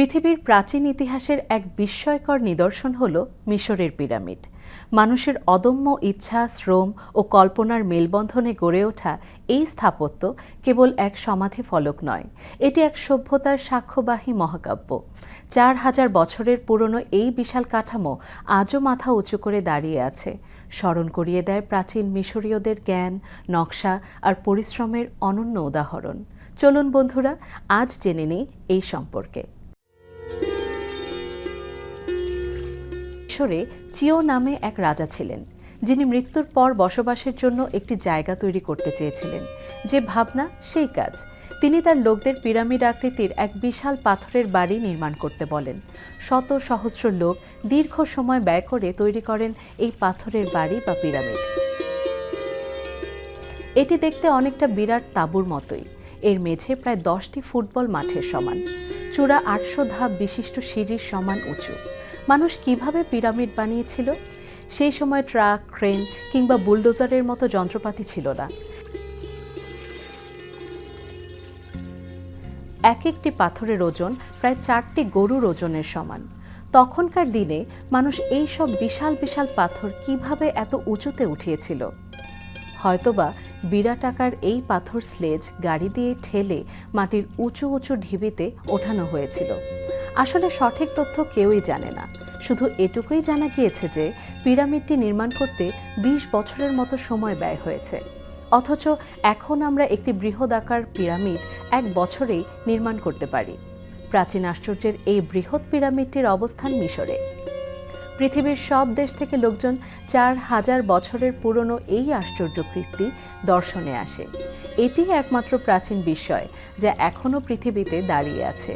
পৃথিবীর প্রাচীন ইতিহাসের এক বিস্ময়কর নিদর্শন হল মিশরের পিরামিড। মানুষের অদম্য ইচ্ছা, শ্রম ও কল্পনার মেলবন্ধনে গড়ে ওঠা এই স্থাপত্য কেবল এক সমাধি ফলক নয়, এটি এক সভ্যতার সাক্ষ্যবাহী মহাকাব্য। চার হাজার বছরের পুরনো এই বিশাল কাঠামো আজও মাথা উঁচু করে দাঁড়িয়ে আছে। স্মরণ করিয়ে দেয় প্রাচীন মিশরীয়দের জ্ঞান, নকশা আর পরিশ্রমের অনন্য উদাহরণ। চলুন বন্ধুরা, আজ জেনে নিই এই সম্পর্কে। মিশরে চিও নামে এক রাজা ছিলেন, যিনি মৃত্যুর পর বসবাসের জন্য একটি জায়গা তৈরি করতে চেয়েছিলেন। যে ভাবনা, সেই কাজ। তিনি তার লোকদের পিরামিড আকৃতির এক বিশাল পাথরের বাড়ি নির্মাণ করতে বলেন। শত সহস্র লোক দীর্ঘ সময় ব্যয় করে তৈরি করেন এই পাথরের বাড়ি বা পিরামিড। এটি দেখতে অনেকটা বিরাট তাঁবুর মতোই। এর মেঝে প্রায় দশটি ফুটবল মাঠের সমান। চূড়া আটশো ধাপ বিশিষ্ট সিঁড়ির সমান উঁচু। মানুষ কীভাবে পিরামিড বানিয়েছিল? সেই সময় ট্রাক, ক্রেন কিংবা বুলডোজারের মতো যন্ত্রপাতি ছিল না। এক একটি পাথরের ওজন প্রায় চারটি গরুর ওজনের সমান। তখনকার দিনে মানুষ এই সব বিশাল বিশাল পাথর কীভাবে এত উঁচুতে উঠিয়েছিল? হয়তোবা বিরাট আকার এই পাথর স্লেজ গাড়ি দিয়ে ঠেলে মাটির উঁচু উঁচু ঢিবিতে ওঠানো হয়েছিল। আসলে সঠিক তথ্য কেউই জানে না। শুধু এটুকুই জানা গিয়েছে যে পিরামিডটি নির্মাণ করতে ২০ বছরের মতো সময় ব্যয় হয়েছে। অথচ এখন আমরা একটি বৃহদাকার পিরামিড এক বছরেই নির্মাণ করতে পারি। প্রাচীন আশ্চর্যের এই বৃহৎ পিরামিডটির অবস্থান মিশরে। পৃথিবীর সব দেশ থেকে লোকজন চার হাজার বছরের পুরনো এই আশ্চর্য কীর্তি দর্শনে আসে। এটি একমাত্র প্রাচীন বিস্ময়, যা এখনও পৃথিবীতে দাঁড়িয়ে আছে।